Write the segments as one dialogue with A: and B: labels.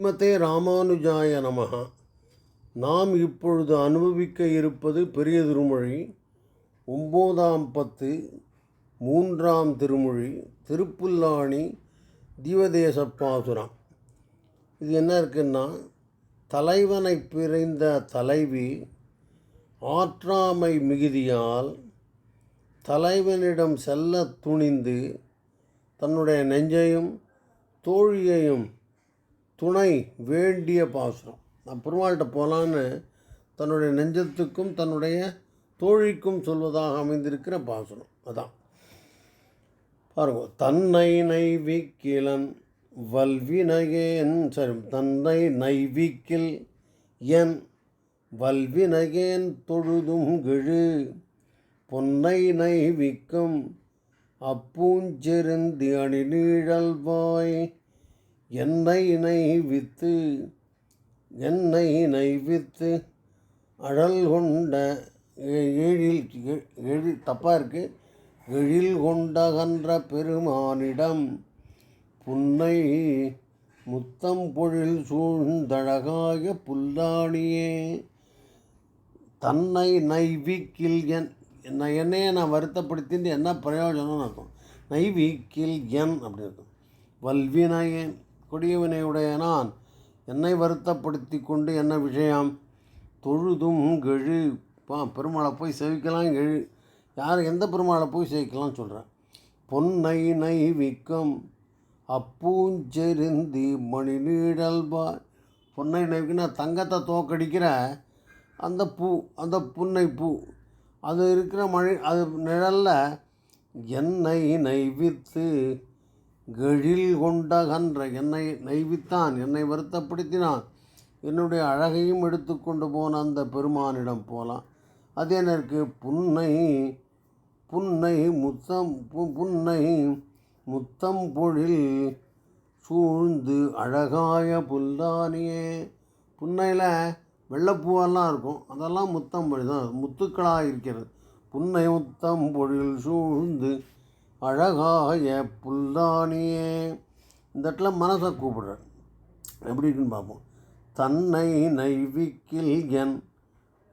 A: ஸ்ரீமதே ராமானுஜாய நமகா நாம் இப்பொழுது அனுபவிக்க இருப்பது பெரிய திருமொழி. ஒம்போதாம் பத்து மூன்றாம் திருமொழி திருப்புல்லாணி தீவதேச பாசுரம் இது என்ன இருக்குன்னா தலைவனை பிரிந்த தலைவி ஆற்றாமை மிகுதியால் தலைவனிடம் செல்ல துணிந்து தன்னுடைய நெஞ்சையும் தோழியையும் துணை வேண்டிய பாசுரம். நான் பெருமாள்கிட்ட போகலான்னு தன்னுடைய நெஞ்சத்துக்கும் தன்னுடைய தோழிக்கும் சொல்வதாக அமைந்திருக்கிற பாசுரம். அதான். பாருங்க தன்னை நைவிக்கிலன் வல்வினகேன் சரி தன்னை நைவிக்கில் என் வல்வினகேன் தொழுதும் கிழு பொன்னை நைவிக்கும் அப்பூஞ்செருந்தி அணிநீழல்வாய் என்னை நைவித்து என்னை நைவித்து அழல் கொண்ட எழில் எழில் தப்பாக இருக்குது எழில் கொண்டகன்ற பெருமானிடம் புன்னை முத்தம் பொழில் சூழ்ந்தழகாய புல்லாணியே தன்னை நைவிக்கில் என் என்ன என்னையே நான் வருத்தப்படுத்தின்னு என்ன பிரயோஜனம்னு இருக்கும் நைவிக்கில் என் அப்படின்னு இருக்கும் வல்வினையன் கொடியவினையுடைய நான் என்னை வருத்தப்படுத்தி கொண்டு என்ன விஷயம்? தொழுதும் கெழு. பா பெருமாளை போய் சேவிக்கலாம் எழு யார் எந்த பெருமாளை போய் சேவிக்கலாம் சொல்கிறேன் பொன்னை நைவிக்கும் அப்பூஞ்செருந்தி மணி நீடல்பாய் பொன்னை நைவிக்குன்னா தங்கத்தை தோக்கடிக்கிற அந்த பூ அந்த புன்னை பூ. அது இருக்கிற மழை அது நிழலில் என்னை நைவித்து கெழில் கொண்டகன்ற என்னை நெய்வித்தான் என்னை வருத்தப்படுத்தினான். என்னுடைய அழகையும் எடுத்துக்கொண்டு போன அந்த பெருமானிடம் போகலாம் அது என்ன புன்னை புன்னை முத்தம் பு- புன்னை முத்தம் பொழில் சூழ்ந்து அழகாய புல்லானியே. புன்னையில் வெள்ளைப்பூவெல்லாம் இருக்கும். அதெல்லாம் முத்தம் பொழி தான். முத்துக்களாக இருக்கிறது. புன்னை முத்தம் பொழில் சூழ்ந்து அழகாய புல்லானியே இந்த இடத்துல மனசை கூப்பிடுறேன் எப்படி இருக்குன்னு பார்ப்போம். தன்னை நைவிக்கில் என்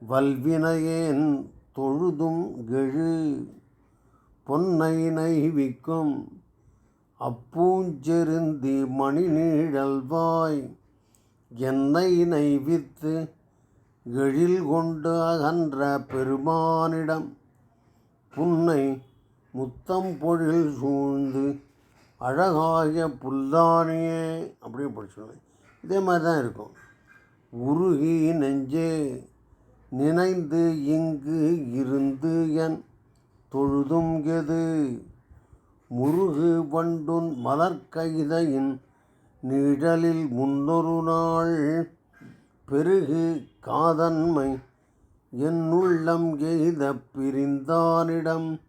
A: வல்வினையேன் தொழுதும் கெழு. பொன்னை நைவிக்கும் அப்பூஞ்செருந்தி மணி நீழல்வாய் என்னை நைவித்து எழில் கொண்டு அகன்ற பெருமானிடம். புன்னை முத்தம் பொழில் சூழ்ந்து அழகாய புல்லானியே அப்படியே படிச்சுருவேன் இதே மாதிரி தான் இருக்கும். உருகி நெஞ்சே நினைந்து இங்கு இருந்து என் தொழுதும் எது? முருகு வண்டுன் மலர்கைதையின் நிழலில் முன்னொரு நாள் பெருகு காதன்மை என் உள்ளம் எய்த பிரிந்தானிடம்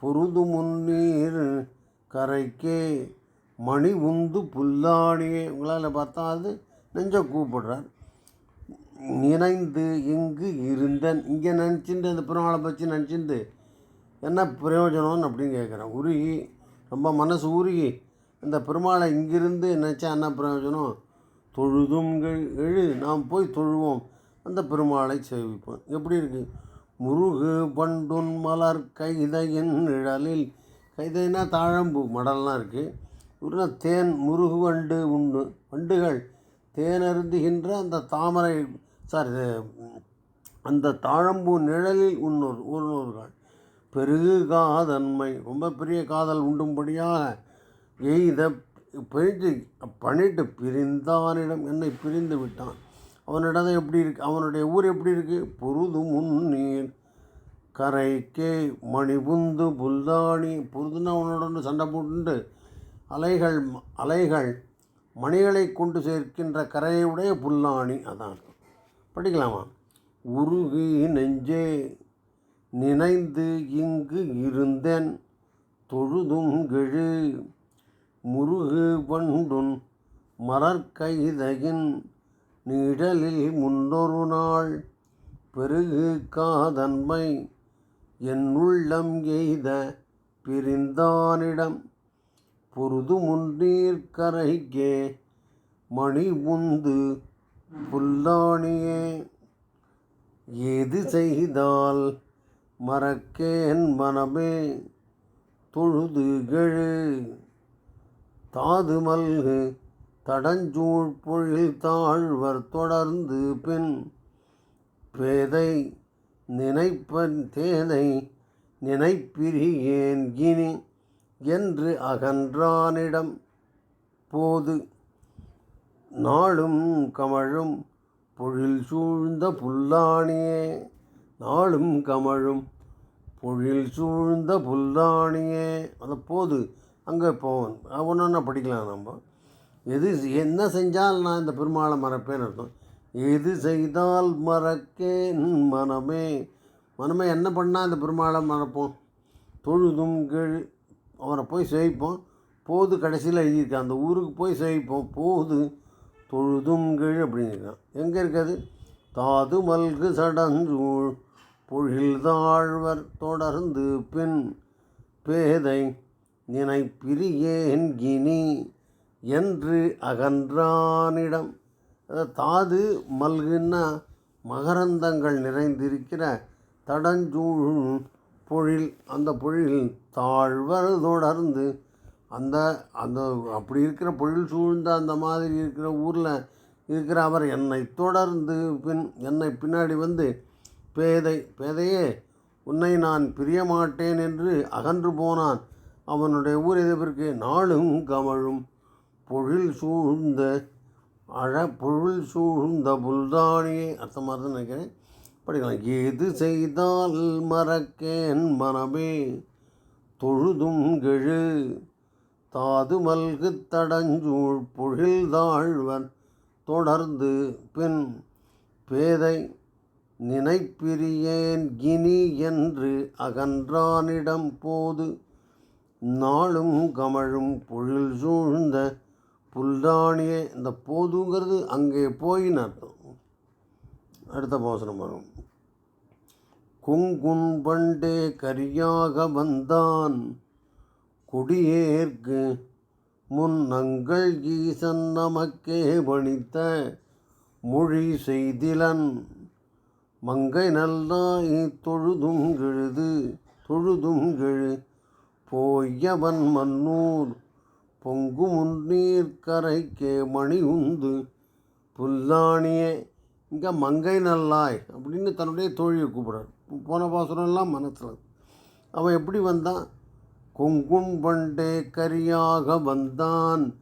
A: பொருது முன்னீர் கரைக்கே மணி உந்து புல்லாணியே உங்களால் பார்த்தா அது நெஞ்ச கூப்பிடுறார். நினைந்து எங்கு இருந்தன்? இங்கே நினச்சிட்டு அந்த பெருமாளை பற்றி நினச்சிட்டு என்ன பிரயோஜனம்னு அப்படின்னு கேட்குறேன் உருகி ரொம்ப மனசு உருகி இந்த பெருமாளை இங்கிருந்து நினச்சா என்ன பிரயோஜனம்? தொழுதும் கெழு- எழு நாம் போய் தொழுவோம். அந்த பெருமாளை சேவிப்போம். எப்படி இருக்குது முருகு பண்டுன் மலர் கைதையின் நிழலில். கைதைனா தாழம்பு மடல்லாம் இருக்குது இவருனா தேன் முருகு வண்டு உண்டு வண்டுகள். தேன் அருந்துகின்ற அந்த தாமரை சாரி அந்த தாழம்பூ நிழலில் உன்னொரு உன்னொருகள் பெருகு காதன்மை ரொம்ப பெரிய காதல் உண்டும்படியாக எய்த பிரிஞ்சு பண்ணிட்டு பிரிந்தானிடம் என்னை பிரிந்து விட்டான். அவனிடம் எப்படி இருக்கு அவனுடைய ஊர் எப்படி இருக்குது பொருது முன்னீர் கரைக்கே மணிபுந்து புல்தாணி பொருதுன்னா அவனோட சண்டை போட்டுண்டு. அலைகள் அலைகள் மணிகளை கொண்டு சேர்க்கின்ற கரையுடைய புல்லாணி அதான். படிக்கலாமா? உருகி நெஞ்சே நினைந்து இங்கு இருந்தேன். தொழுதும் கெழு முருகு பண்டுன் மலர்கைதையின் நிழலில் முன்னொரு நாள். பெருகு காதன்மை என் உள்ளம் எய்த பிரிந்தானிடம் பொருது முன்னீர் கரைக்கே மணி உந்து புல்லாணியே. ஏது செய்தால் மறக்கேன் மனமே தொழுது கெழு. தாது மல்கு தடஞ்சூழ் பொழில் தாழ்வர் தொடர்ந்து பின் பேதை நினைப்பன் தேனை நினைப்பிரியேன் இனி என்று அகன்றானிடம் போது நாளும் கமழும் பொழில் சூழ்ந்த புல்லாணியே. நாளும் கமழும் பொழில் சூழ்ந்த புல்லாணியே. அந்த போது அங்கே போவோம் ஒன்று ஒன்றா படிக்கலாம் நம்ம. எது என்ன செஞ்சால் நான் இந்த பெருமாளை மறப்பேன்னு அர்த்தம். எது செய்தால் மறக்கேன் மனமே. மனமே என்ன பண்ணால் அந்த பெருமாளை மறப்போம்? தொழுதும் கீழ் அவரை போய் சேவிப்போம். போது கடைசியில் எழுதியிருக்கான் அந்த ஊருக்கு போய் சேவிப்போம். போது தொழுதும் கீழ் அப்படின்னு இருக்கான். எங்கே இருக்காது? தாது மல்கு சடஞ்சூழ் பொழில் தாழ்வர் தொடர்ந்து பின் பேதை நினைப்பிரியேன் கினி என்று அகன்றானிடம் தாது மல்குன்னா மகரந்தங்கள் நிறைந்திருக்கிற தடஞ்சூழ் பொழில் அந்த பொழில் தாழ்வர் தொடர்ந்து அந்த அந்த அப்படி இருக்கிற பொழில் சூழ்ந்த அந்த மாதிரி இருக்கிற ஊரில் இருக்கிற அவர் என்னை தொடர்ந்து பின் என்னை பின்னாடி வந்து பேதை பேதையே உன்னை நான் பிரிய மாட்டேன் என்று அகன்று போனான். அவனுடைய ஊர் எதிர்ப்பிற்கு நாளும் கமழும் பொழில் சூழ்ந்த அழ பொருள் சூழ்ந்த புல்தானியே அர்த்தமாக தான் நினைக்கிறேன். படிக்கலாம். எது செய்தால் மறக்கேன் மனமே தொழுதும் கெழு தாது மல்கு தடஞ்சூழ் பொழில் தாழ்வன் தொடர்ந்து பின் பேதை நினைப்பிரியேன் கினி என்று அகன்றானிடம் போது நாளும் கமழும் பொழில் சூழ்ந்த புல்தானியே இந்த போதுங்கிறது அங்கே போயின்னு அர்த்தம். அடுத்த போசனம் வரும். குங்குன் பண்டே கரியாக வந்தான் குடியேற்கு முன்னங்கள் ஈசன் நமக்கே பணித்த மொழி செய்திலன். மங்கை நல்லாய் தொழுதும் கெழுது தொழுதும் கெழு போயவன் மன்னூர் பொங்கு முன்னீர் கரைக்கே மணி உந்து புல்லாணியே இங்கே மங்கை நல்லாய் அப்படின்னு தன்னுடைய தோழியை கூப்பிட்றார். போன பாசுரம்லாம் மனசில். அவன் எப்படி வந்தான்? கொங்குன் பண்டே கரியாக வந்தான்.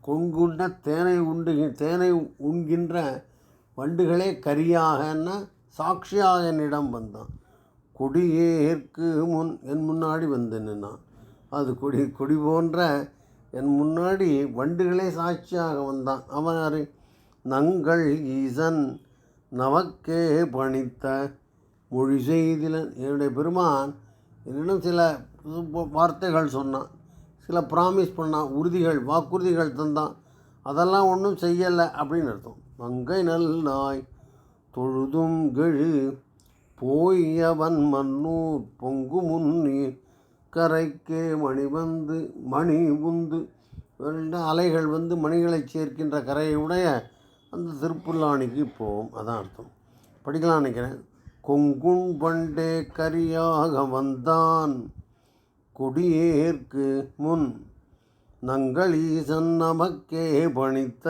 A: கொங்குண்ட தேனை உண்டு தேனை உண்கின்ற வண்டுகளே கரியாகன்னா சாட்சியாக என்னிடம் வந்தான். கொடியேற்கு முன் என் முன்னாடி வந்து நின்னான் அது கொடி கொடி போன்ற என் முன்னாடி வண்டுகளே சாட்சியாக வந்தான். அவன் யாரு? நங்கள் ஈசன். நமக்கே பணித்த மொழி செய்திலன். என்னுடைய பெருமான் என்னிடம் சில வார்த்தைகள் சொன்னான். சில ப்ராமிஸ் பண்ணான். உறுதிகள் வாக்குறுதிகள் தந்தான். அதெல்லாம் ஒன்றும் செய்யலை அப்படின்னு அர்த்தம். மங்கை நல்லாய் தொழுதும் கெழு போயவன் மன்னூர் பொங்கு முன்னீர் கரைக்கே மணி வந்து மணி உந்து. அலைகள் வந்து மணிகளை சேர்க்கின்ற கரையை உடைய அந்த திருப்புல்லாணிக்கு போவோம். அதான் அர்த்தம். படிக்கலாம் நினைக்கிறேன். கொங்குண் பண்டே கரியாக வந்தான். கொடியேற்கு முன் நங்களீசன் நமக்கே பணித்த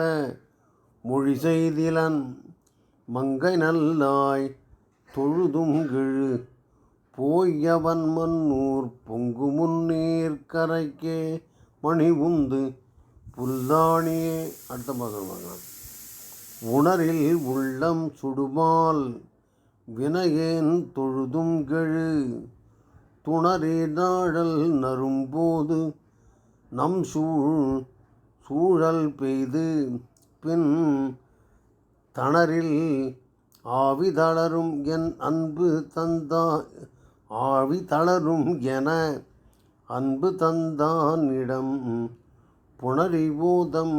A: மொழி செய்திலன் மங்கை நல்லாய் தொழுதும் கிழு போய்யவன் மன்னூர் பொங்கு முன்னீர் கரைக்கே மணி உந்து புல்தாணியே அடுத்த பாகம் வாங்கலாம் உணரில் உள்ளம் சுடுமால் வினையேன் தொழுதும் கெழு. துணரே நாழல் நரும்போது நம் சூழ் சூழல் பெய்து பின் தணரில் ஆவிதளரும் என் அன்பு தந்தா ஆவி தளரும் என அன்பு தந்தானிடம் புணரிபூதம்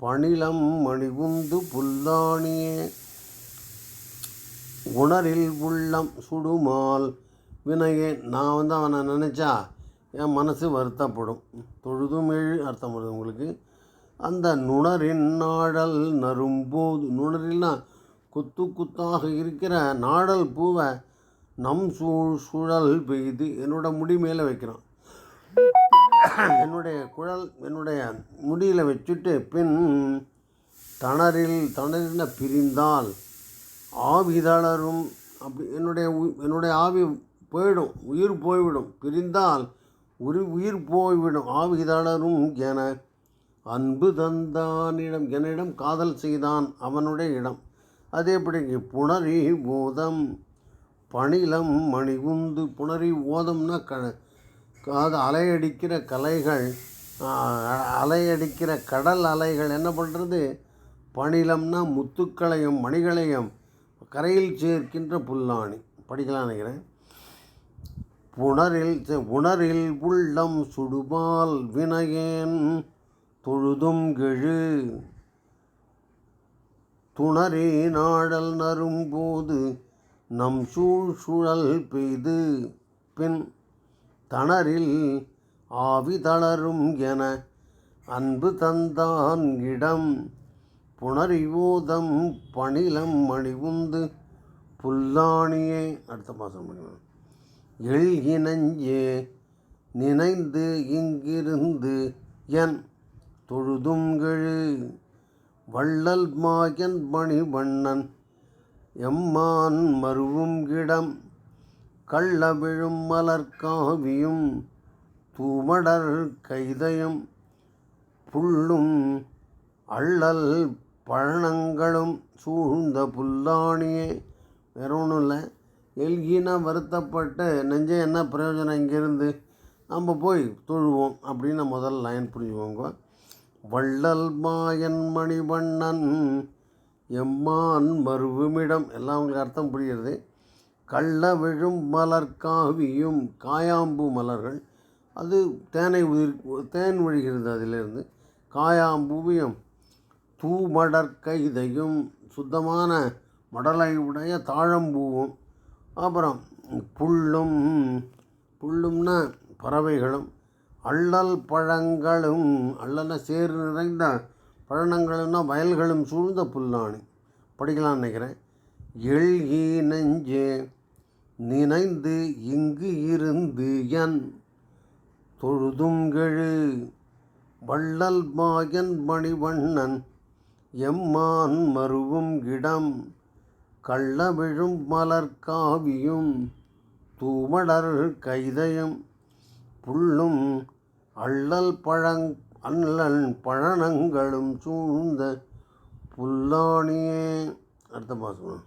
A: பணிலம் மணிவுந்து புல்லாணியே உணரில் உள்ளம் சுடுமால் வினையே. நான் வந்து அவனை நினச்சா என் மனசு வருத்தப்படும். தொழுதும் எழு அர்த்தம் வருது உங்களுக்கு. அந்த நுணரின் நாடல் நரும்போது. நுணரில்னா குத்து குத்தாக இருக்கிற நாடல் பூவை நம் சூ சுழல் பெய்து என்னோட முடி மேலே வைக்கிறான். என்னுடைய குழல் என்னுடைய முடியில் வச்சுட்டு பின் தணரில் தணரின பிரிந்தால் ஆவி தளரும் அப்படி என்னுடைய உ- என்னுடைய ஆவி போயிடும் உயிர் போய்விடும். பிரிந்தால் உரி உயிர் போய்விடும் ஆவி தளரும் என அன்பு தந்தானிடம் என்னிடம் காதல் செய்தான் அவனுடைய இடம். அதே எப்படி புணரி பூதம். பணிலம் மணிகுந்து புணரி ஓதம்னா க அது அலையடிக்கிற கலைகள் அலையடிக்கிற கடல் அலைகள் என்ன பண்ணுறது பணிலம்னா முத்துக்களையும் மணிகளையும் கரையில் சேர்க்கின்ற புல்லாணி. படிக்கலாம் நினைக்கிறேன். புணரில் உணரில் உள்ளம் சுடுபால் வினையேன் தொழுதும் கெழு. துணரே நாடல் நரும்போது நம் சூழ் சுழல் பெய்து பின் தணரில் ஆவி தளரும் என அன்பு தந்தான் இடம். புனரிவோதம் பணிலம் மணிவுந்து புல்லாணியே. அடுத்த மாதம் எள் இணஞ்சே நினைந்து இங்கிருந்து என் தொழுதுங்கழு வள்ளல் மாயன் மணிவண்ணன் எம்மான் மருவும் கிடம் கள்ள விழும் மலர்காவியும் தூமடர் கைதையும் புல்லும் அள்ளல் பழனங்களும் சூழ்ந்த புல்லாணியே. வேற ஒன்றும் இல்லை எல்கினா வருத்தப்பட்டு நெஞ்சே என்ன பிரயோஜனம் இங்கேருந்து? நம்ம போய் தொழுவோம் அப்படின்னு முதல் லைன் புரிஞ்சுக்கோங்க. வள்ளல் மாயன் மணிவண்ணன் எம்மான் மருவுமிடம். எல்லாம் அவங்களுக்கு அர்த்தம் புரிகிறது. கள்ள விழும் மலர் காவியும் காயாம்பு மலர்கள். அது தேனை உதிர் தேன் விழுகிறது அதிலிருந்து. காயாம்பூவியும் தூமடர் கைதையும் சுத்தமான மடலை உடைய தாழம்பூவும். அப்புறம் புல்லும் புல்லும்னா பறவைகளும். அள்ளல் பழங்களும் அள்ளன சேறு நிறைந்த பழனங்களும்னா வயல்களும் சூழ்ந்த புல்லாணி. படிக்கலாம்னு நினைக்கிறேன். எழ்கி நெஞ்சே நினைந்து இங்கு இருந்து என் தொழுதுங்கெழு வள்ளல் மாயன் மணிவண்ணன் எம்மான் மருவும் இடம். கள்ள விழும் மலர் காவியும் தூமடர் கைதையும். புல்லும் அள்ளல் பழங் அள்ளல் பழனங்களும் சூழ்ந்த புல்லாணியே. அடுத்த மாதம்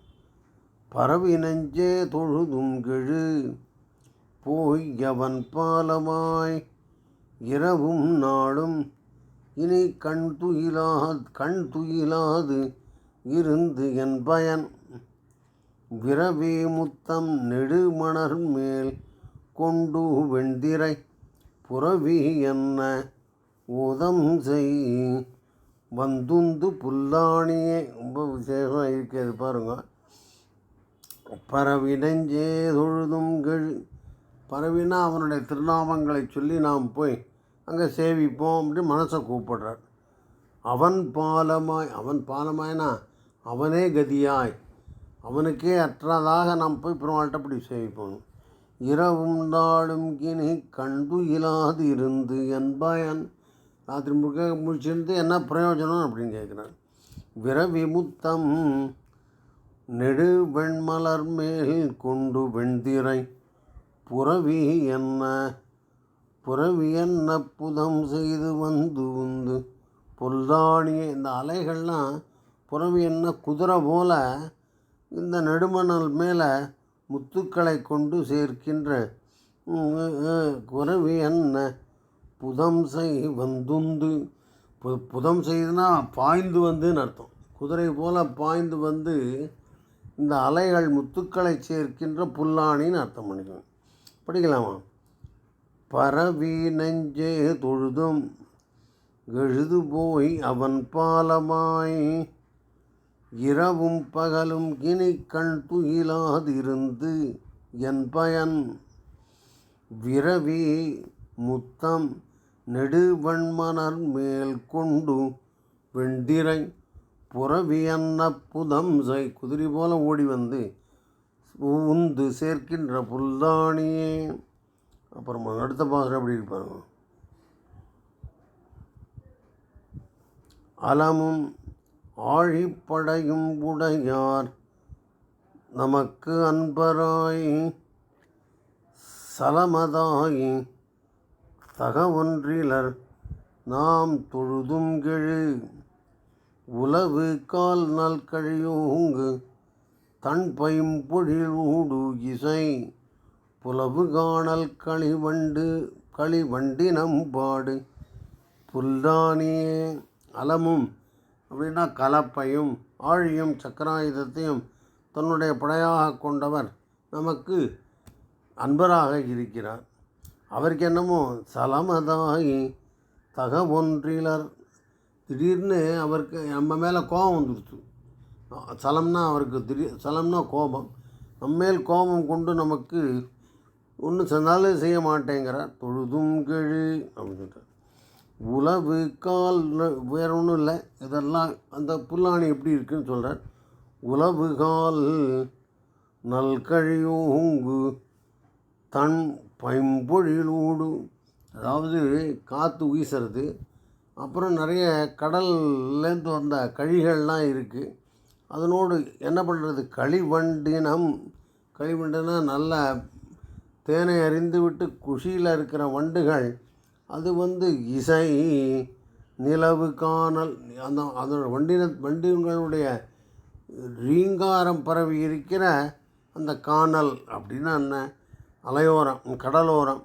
A: பரவி நெஞ்சே தொழுதும் கெழு. போய் அவன் பாலமாய். இரவும் நாளும் இனி கண் துயிலாது கண் துயிலாது இருந்து என் பயன். விரவே முத்தம் நெடுமணர் மேல் கொண்டு வெண்திரை. புறவி என்ன உதம் செய். வந்துந்து புல்லாணியே. ரொம்ப விசேஷமாக இருக்கிறது பாருங்க. பரவி நெஞ்சே தொழுதும் கெழு. பரவினா அவனுடைய திருநாமங்களை சொல்லி நாம் போய் அங்கே சேவிப்போம் அப்படின்னு மனசை கூப்பிடுறார். அவன் பாலமாய் அவன் பாலமாய்னா அவனே கதியாய். அவனுக்கே அற்றதாக நாம் போய் பெருமாள்கிட்ட அப்படி சேவிப்போம். இரவும் நாளும் கினி கண்டு இல்லாது இருந்து என்பயன். ராத்திரி முழுக்க முடிச்சிருந்து என்ன பிரயோஜனம் அப்படின்னு கேட்குறான். விரவி முத்தம் நெடு வெண்மலர் மேல் கொண்டு வெண்திரை புறவி என்ன புறவி என்ன புதம் செய்து வந்து உந்து. பொல்லாணியே இந்த அலைகள்லாம் புறவி என்ன குதிரை போல இந்த நெடுமணல் மேலே முத்துக்களை கொண்டு சேர்க்கின்ற குறவி என்ன புதம் செய் வந்துந்து பு புதம் செய்துனா பாய்ந்து வந்துன்னு அர்த்தம். குதிரை போல் பாய்ந்து வந்து இந்த அலைகள் முத்துக்களை சேர்க்கின்ற புல்லாணின்னு அர்த்தம் பண்ணிக்கணும். படிக்கலாமா? பரவி நெஞ்சே தொழுதும் எழுது போய் அவன் பாலமாய். இரவும் பகலும் இனி கண் துயிலாதிருந்து என் பயன். விரவி முத்தம் நெடுவண்மணர் மேல் கொண்டு வெண்டிரை புறவியன்ன புதம்சை குதிரை போல ஓடி வந்து உந்து சேர்க்கின்ற புல்தானியே. அப்புறமா அடுத்த பாசம் எப்படி இருப்பாங்க அலமும் ஆழிப்படையும் உடையார் நமக்கு அன்பராய் சலமதாய் தகவொன்றிலர் நாம் தொழுதும் கெழு. உலவு கால் நல் கழியோங்கு. தன் பைம் பொழில் ஊடு இசை. புலவு காணல் களிவண்டு களிவண்டினம் பாடு புல்தானியே அலமும் அப்படின்னா கலப்பையும் ஆழியும் சக்கராயுதத்தையும் தன்னுடைய படையாக கொண்டவர் நமக்கு அன்பராக இருக்கிறார். அவருக்கு என்னமோ சலமதாகி தக ஒன்றிலர் திடீர்னு அவருக்கு நம்ம மேலே கோபம் வந்துடுச்சு. சலம்னா அவருக்கு திடீர் சலம்னா கோபம். நம்ம மேல் கோபம் கொண்டு நமக்கு ஒன்றும் சொன்னாலே செய்ய மாட்டேங்கிறார். தொழுதும் கெழு அப்படின்ட்டு உழவு உளவு கால் வேறு வேற ஒன்றும் இல்லை. இதெல்லாம் அந்த புல்லாணி எப்படி இருக்குன்னு சொல்கிறார் உளவு கால் நல்கழியோங்கு தன் பைம்பொழிலூடு அதாவது காற்று வீசுறது அப்புறம் நிறைய கடல்லேருந்து வந்த கழிகள்லாம் இருக்குது அதனோடு என்ன பண்ணுறது களிவண்டினம். களிவண்டுனா நல்ல தேனை அறிந்து விட்டு குஷியில் இருக்கிற வண்டுகள். அது வந்து இசை நிலவு காணல் அந்த அதோட வண்டின வண்டிகளுடைய ரீங்காரம் பரவி இருக்கிற அந்த காணல் அப்படின்னா என்ன? அலையோரம் கடலோரம்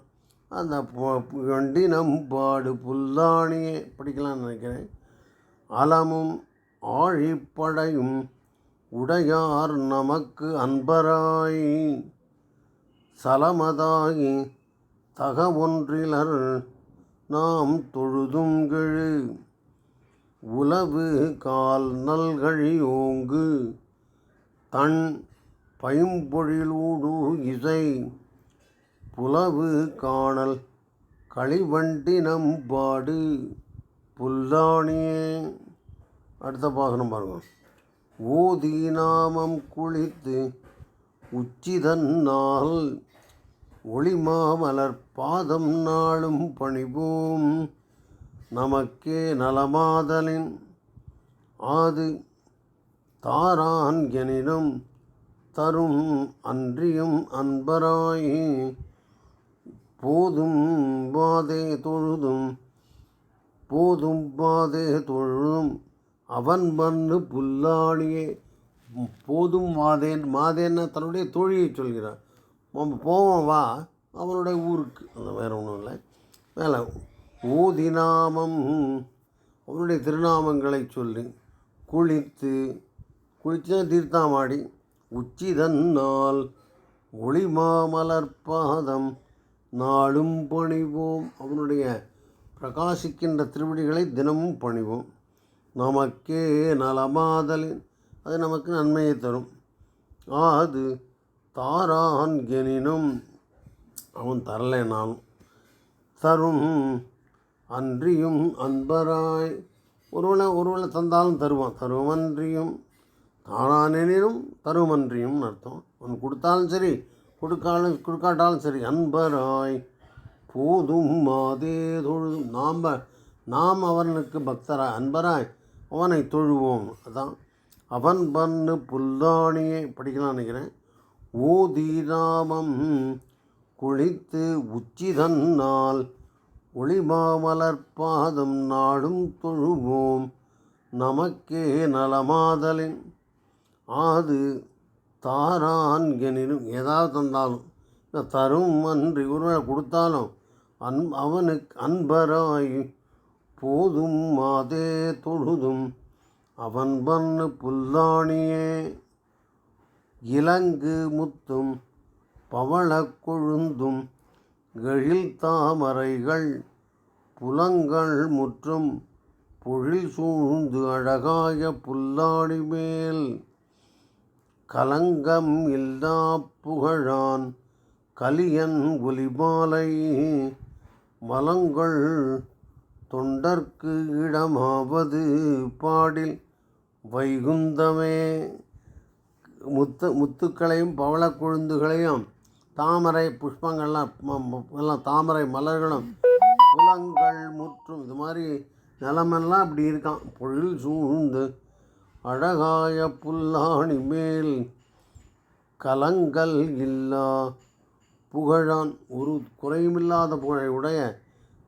A: அந்த பொ- வண்டினம் பாடு புல்லாணியே படிக்கலாம்னு நினைக்கிறேன். அலமும் ஆழிப்படையும் உடையார் நமக்கு அன்பராய். சலமதாகி தக ஒன்றிலர் நாம் தொழுதும் கெழு. உலவு கால் நல்கழி ஓங்கு. தன் பைம்பொழிலூடு இசை. புலவு காணல் களிவண்டினம் பாடு புல்லாணியே. அடுத்த பாகனம் பாருங்க ஓதி நாமம் குளித்து உச்சிதன் நாள் ஒளிமாமலர் பாதம் நாளும் பணிபோம். நமக்கே நலமாதலின் ஆது தாரான் எனினும் தரும் அன்றியும் அன்பராயே. போதும் வாதே தொழுதும் போதும் வாதே தொழுதும். அவன் மண்ணு புல்லாளியே. போதும் மாதேன் மாதேன்னா தன்னுடைய தோழியை சொல்கிறார். நம்ம போவோம் வா. அவனுடைய ஊருக்கு. அந்த வேற ஒன்றும் இல்லை. மேலே ஊதிநாமம் அவனுடைய திருநாமங்களை சொல்லி குளித்து குளிச்சா தீர்த்தாமாடி உச்சிதன்னால் ஒளிமாமலர் பாதம். நாளும் பணிவோம். அவனுடைய பிரகாசிக்கின்ற திருவடிகளை தினமும் பணிவோம். நமக்கே நலமாதலின் அது நமக்கு நன்மையை தரும். ஆது தாரான் எனினும் அவன் தரலைனாலும் தரும். அன்றியும் அன்பராய் ஒருவனை ஒருவனை தந்தாலும் தருவான். தருமன்றியும் தானானெனினும் தருமன்றியும் அர்த்தம். அவன் கொடுத்தாலும் சரி கொடுக்காலும் கொடுக்காட்டாலும் சரி. அன்பராய் போதும் அதே தொழுதும். நாம் நாம் அவனுக்கு பக்தராய் அன்பராய் அவனை தொழுவோம். அதான். அவன் பண்ணு புல்தானியே படிக்கலாம் நினைக்கிறேன். ஓதீராமம் குளித்து உச்சிதன் நாள் பாதம் நாடும் தொழுவோம். நமக்கே நலமாதலின். ஆது தாரான் எனினும் ஏதாவது தந்தாலும் இந்த தரும் அன்றி ஒருவனை கொடுத்தாலும் அன் அவனுக்கு அன்பராய் போதும் மாதே தொழுதும். அவன் பண்ணு புல்லாணியே இலங்கு முத்தும் பவள கொழுந்தும் எழில் தாமரைகள் புலங்கள் முற்றும் பொழில் சூழ்ந்து அழகாய புல்லாணி மேல் கலங்கம் இல்லா புகழான் கலியன் ஒலிமாலை. மலங்கள் தொண்டர்க்கு இடமாவது பாடில் வைகுந்தமே. முத்து முத்துக்களையும் பவளக்குழுந்துகளையும் தாமரை புஷ்பங்கள்லாம் ம- ம- எல்லாம் தாமரை மலர்களும் குளங்கள் முற்றும். இது மாதிரி நிலமெல்லாம் அப்படி இருக்கான். பொழில் சூழ்ந்து அழகாய புல்லாணி மேல் கலங்கள் இல்லா புகழான் ஒரு குறையுமில்லாத புகழை உடைய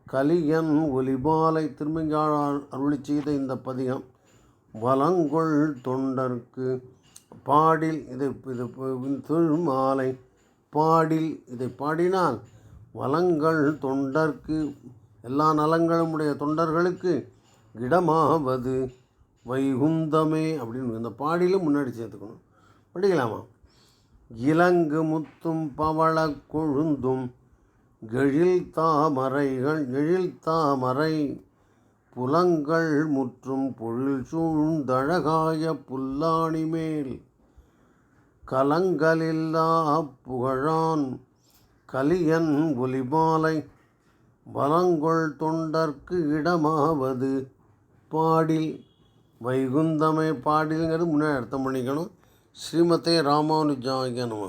A: கலியன் ஒலிபாலை திருமங்காழார் அருளி செய்த இந்த பதிகம் வலங்கொள் தொண்டர்க்கு பாடில் இதை இது திருமாலை பாடில் இதை பாடினால் வளங்கள் தொண்டர்க்கு எல்லா நலங்களும் உடைய தொண்டர்களுக்கு இடமாவது. வைகுந்தமே அப்படின்னு இந்த பாடியிலும் முன்னாடி சேர்த்துக்கணும். படிக்கலாமா? இலங்கு முத்தும் பவள கொழுந்தும் எழில் தாமரைகள் எழில் தாமரை புலங்கள் முற்றும் பொழில் சூழ்ந்தழகாய புல்லாணி மேல். கலங்களில்லா புகழான் கலியன் ஒலிமாலை வலங்கொள் தொண்டர்க்கு இடமாவது. பாடில் வைகுந்தமே பாடிலுங்கிறது முன்னாடி அர்த்தம் பண்ணிக்கணும். ஸ்ரீமத்தை ராமானுஜாய நம்ம